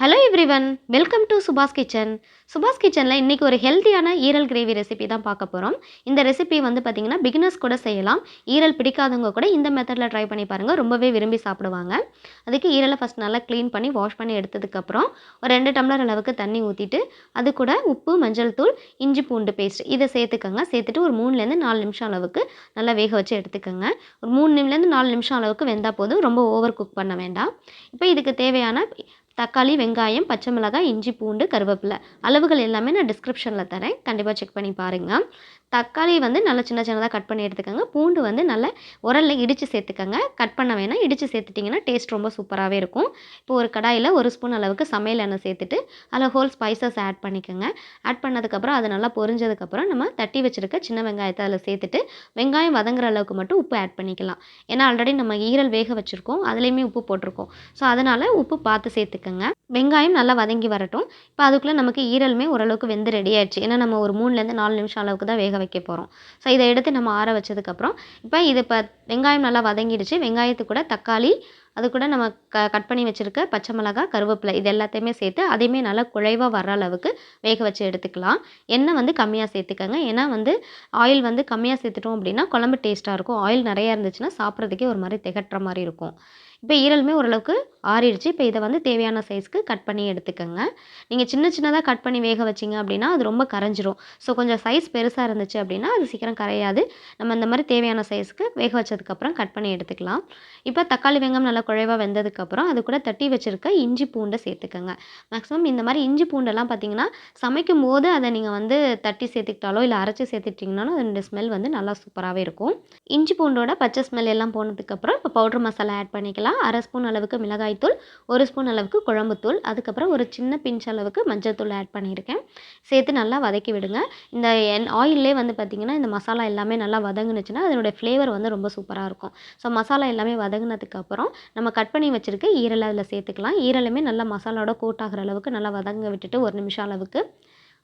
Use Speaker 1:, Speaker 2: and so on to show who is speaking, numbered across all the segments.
Speaker 1: Hello everyone welcome to Subash kitchen Subash கிச்சனில் இன்றைக்கி ஒரு ஹெல்த்தியான ஈரல் கிரேவி ரெசிபி தான் பார்க்க போகிறோம் இந்த ரெசிபி வந்து பார்த்திங்கன்னா பிகினர்ஸ் கூட செய்யலாம். ஈரல் பிடிக்காதவங்க கூட இந்த மெத்தடில் ட்ரை பண்ணி பாருங்கள் ரொம்பவே விரும்பி சாப்பிடுவாங்க. அதுக்கு ஈரலை ஃபஸ்ட் நல்லா க்ளீன் பண்ணி வாஷ் பண்ணி எடுத்ததுக்கப்புறம் ஒரு ரெண்டு டம்ளர் அளவுக்கு தண்ணி ஊற்றிட்டு அது கூட உப்பு மஞ்சள் தூள் இஞ்சி பூண்டு பேஸ்ட் இதை சேர்த்துக்கோங்க. சேர்த்துட்டு ஒரு மூணுலேருந்து நாலு நிமிஷம் அளவுக்கு நல்லா வேக வச்சு எடுத்துக்கோங்க. ஒரு மூணு நாலு நிமிஷம் அளவுக்கு வெந்தால் போதும். ரொம்ப ஓவர் குக் பண்ண வேண்டாம். இப்போ இதுக்கு தேவையான தக்காளி வெங்காயம் பச்சை மிளகாய் இஞ்சி பூண்டு கருவேப்பிலை. அளவுகள் எல்லாமே நான் டிஸ்கிரிப்ஷனில் தரேன். கண்டிப்பாக செக் பண்ணி பாருங்கள் தக்காளி வந்து நல்லா சின்ன சின்னதாக கட் பண்ணி எடுத்துக்கோங்க. பூண்டு வந்து நல்லா உரலில் இடித்து சேர்த்துக்கோங்க. கட் பண்ண வேணாம். இடித்து சேர்த்துட்டிங்கன்னா டேஸ்ட் ரொம்ப சூப்பராகவே இருக்கும். இப்போ ஒரு கடாயில் ஒரு ஸ்பூன் அளவுக்கு சமையல் எண்ணெய் சேர்த்துட்டு அதில் ஹோல் ஸ்பைசஸ் ஆட் பண்ணிக்கோங்க. ஆட் பண்ணதுக்கப்புறம் அது நல்லா பொரிஞ்சதுக்கப்புறம் நம்ம தட்டி வச்சுருக்க சின்ன வெங்காயத்தை அதில் சேர்த்துட்டு வெங்காயம் வதங்குற அளவுக்கு மட்டும் உப்பு ஆட் பண்ணிக்கலாம். ஏன்னா ஆல்ரெடி நம்ம ஈரல் வேக வச்சுருக்கோம். அதுலேயுமே உப்பு போட்டிருக்கோம். ஸோ அதனால் உப்பு பார்த்து சேர்த்துக்கோங்க வெங்காயம் நல்லா வதங்கி வரட்டும். இப்போ அதுக்குள்ளே நமக்கு ஈரலுமே ஓரளவுக்கு வெந்து ரெடி ஆயிடுச்சு. ஏன்னா நம்ம ஒரு மூணுலேருந்து நாலு நிமிஷம் அளவுக்கு தான் வேக வைக்க போகிறோம் ஸோ இதை எடுத்து நம்ம ஆற வச்சதுக்கப்புறம் இப்போ இது இப்போ வெங்காயம் நல்லா வதங்கிடுச்சு. வெங்காயத்து கூட தக்காளி அது கூட நம்ம க கட் பண்ணி வச்சுருக்க பச்சை மிளகாய் கருவேப்பிலை இது எல்லாத்தையுமே சேர்த்து அதையுமே நல்லா குழைவாக வர அளவுக்கு வேக வச்சு எடுத்துக்கலாம். எண்ணெய் வந்து கம்மியாக சேர்த்துக்கோங்க. ஏன்னா வந்து ஆயில் வந்து கம்மியாக சேர்த்துட்டோம் அப்படின்னா குழம்பு டேஸ்ட்டாக இருக்கும். ஆயில் நிறையா இருந்துச்சுன்னா சாப்பிட்றதுக்கே ஒரு மாதிரி திகட்டுற மாதிரி இருக்கும். இப்போ ஈரலுமே ஓரளவுக்கு ஆறிடுச்சு. இப்போ இதை வந்து தேவையான சைஸ்க்கு கட் பண்ணி எடுத்துக்கோங்க. நீங்கள் சின்ன சின்னதாக கட் பண்ணி வேக வச்சிங்க அப்படின்னா அது ரொம்ப கரைஞ்சிரும். ஸோ கொஞ்சம் சைஸ் பெருசாக இருந்துச்சு அப்படின்னா அது சீக்கிரம் கரையாது. நம்ம இந்த மாதிரி தேவையான சைஸ்க்கு வேக வச்சதுக்கப்புறம் கட் பண்ணி எடுத்துக்கலாம். இப்போ தக்காளி வெங்காயம் நல்லா குழைவாக வெந்ததுக்கப்புறம் அது கூட தட்டி வச்சுருக்க இஞ்சி பூண்டை சேர்த்துக்கோங்க. மேக்ஸிமம் இந்த மாதிரி இஞ்சி பூண்டெல்லாம் பார்த்தீங்கன்னா சமைக்கும் போது அதை நீங்கள் வந்து தட்டி சேர்த்துக்கிட்டாலோ இல்லை அரைச்சி சேர்த்துட்டிங்கனாலும் அதனுடைய ஸ்மெல் வந்து நல்லா சூப்பராகவே இருக்கும். இஞ்சி பூண்டோட பச்சை ஸ்மெல் எல்லாம் போனதுக்கப்புறம் இப்போ பவுட்ரு மசாலா ஆட் பண்ணிக்கலாம். அரை ஸ்பூன் அளவுக்கு மிளகாய்த்தூள் ஒரு ஸ்பூன் அளவுக்கு குழம்புத்தூள். அதுக்கப்புறம் ஒரு சின்ன பிஞ்ச் அளவுக்கு மஞ்சள் தூள் ஆட் பண்ணியிருக்கேன். சேர்த்து நல்லா வதக்கி விடுங்க. இந்த என் ஆயிலே வந்து பார்த்திங்கன்னா இந்த மசாலா எல்லாமே நல்லா வதங்குனுச்சுன்னா அதனுடைய ஃப்ளேவர் வந்து ரொம்ப சூப்பராக இருக்கும். ஸோ மசாலா எல்லாமே வதங்கினதுக்கப்புறம் நம்ம கட் பண்ணி வச்சுருக்க ஈரலை அதில் சேர்த்துக்கலாம். ஈரலுமே நல்லா மசாலாவோட கோட் ஆகிற அளவுக்கு நல்லா வதங்க விட்டுட்டு ஒரு நிமிஷம் அளவுக்கு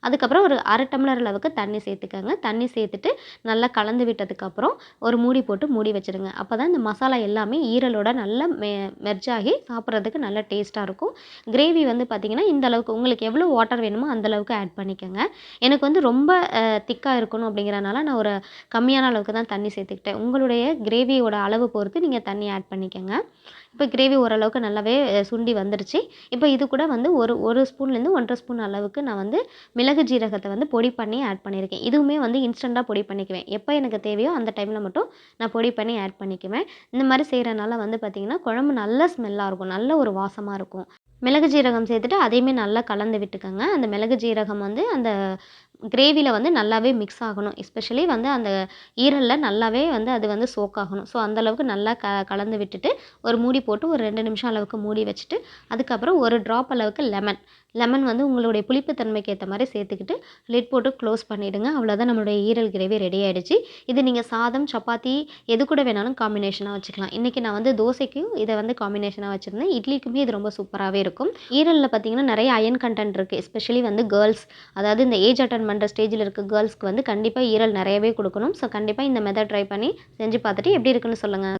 Speaker 1: அதுக்கப்புறம் ஒரு அரை டம்ளர் அளவுக்கு தண்ணி சேர்த்துக்கங்க. தண்ணி சேர்த்துட்டு நல்லா கலந்து விட்டதுக்கப்புறம் ஒரு மூடி போட்டு மூடி வச்சுருங்க. அப்போ தான் இந்த மசாலா எல்லாமே ஈரலோட நல்லா மெ மெர்ஜ் ஆகி சாப்பிட்றதுக்கு நல்ல டேஸ்ட்டாக இருக்கும். கிரேவி வந்து பார்த்திங்கன்னா இந்த அளவுக்கு உங்களுக்கு எவ்வளோ வாட்டர் வேணுமோ அந்தளவுக்கு ஆட் பண்ணிக்கோங்க. எனக்கு வந்து ரொம்ப திக்காக இருக்கணும் அப்படிங்கிறனால நான் ஒரு கம்மியான அளவுக்கு தான் தண்ணி சேர்த்துக்கிட்டேன். உங்களுடைய கிரேவியோட அளவு பொறுத்து நீங்கள் தண்ணி ஆட் பண்ணிக்கோங்க. இப்போ கிரேவி ஓரளவுக்கு நல்லாவே சுண்டி வந்துடுச்சு இப்போ இது கூட வந்து ஒரு ஒரு ஸ்பூன்லேருந்து ஒன்றரை ஸ்பூன் அளவுக்கு நான் வந்து மிளகு மிளகு ஜீரகத்தை வந்து பொடி பண்ணி ஆட் பண்ணியிருக்கேன் இதுவுமே வந்து இன்ஸ்டண்ட்டாக பொடி பண்ணிக்குவேன். எப்போ எனக்கு தேவையோ அந்த டைமில் மட்டும் நான் பொடி பண்ணி ஆட் பண்ணிக்குவேன். இந்த மாதிரி செய்கிறனால வந்து பார்த்திங்கன்னா குழம்பு நல்ல ஸ்மெல்லாக இருக்கும். நல்ல ஒரு வாசமாக இருக்கும். மிளகு ஜீரகம் சேர்த்துட்டு அதையுமே நல்லா கலந்து விட்டுக்கோங்க. அந்த மிளகு ஜீரகம் வந்து அந்த கிரேவியில் வந்து நல்லாவே மிக்ஸ் ஆகணும். எஸ்பெஷலி வந்து அந்த ஈரலில் நல்லாவே வந்து அது வந்து சோக் ஆகணும். ஸோ அந்தளவுக்கு நல்லா க கலந்து விட்டுட்டு ஒரு மூடி போட்டு ஒரு ரெண்டு நிமிஷம் அளவுக்கு மூடி வச்சுட்டு அதுக்கப்புறம் ஒரு ட்ராப் அளவுக்கு லெமன் லெமன் வந்து உங்களுடைய புளிப்பு தன்மைக்கு ஏற்ற மாதிரி சேர்த்துக்கிட்டு லிட் போட்டு க்ளோஸ் பண்ணிவிடுங்க அவ்வளோதான் நம்மளுடைய ஈரல் கிரேவி ரெடி ஆகிடுச்சு இது நீங்கள் சாதம் சப்பாத்தி எது கூட வேணாலும் காம்பினேஷனாக வச்சுக்கலாம். இன்றைக்கி நான் வந்து தோசைக்கும் இதை வந்து காம்பினேஷனாக வச்சுருந்தேன். இட்லிக்குமே இது ரொம்ப சூப்பராகவே இருக்கும். ஈரலில் பார்த்திங்கன்னா நிறைய அயன் கண்டென்ட் இருக்குது எஸ்பெஷலி வந்து கேர்ள்ஸ் அதாவது இந்த ஏஜ் அட்டன் பண்ணுற ஸ்டேஜில் இருக்க கேர்ள்ஸ்க்கு வந்து கண்டிப்பாக ஈரல் நிறையவே கொடுக்கணும். ஸோ கண்டிப்பாக இந்த மெத்தட் ட்ரை பண்ணி செஞ்சு பார்த்துட்டு எப்படி இருக்குன்னு சொல்லுங்கள்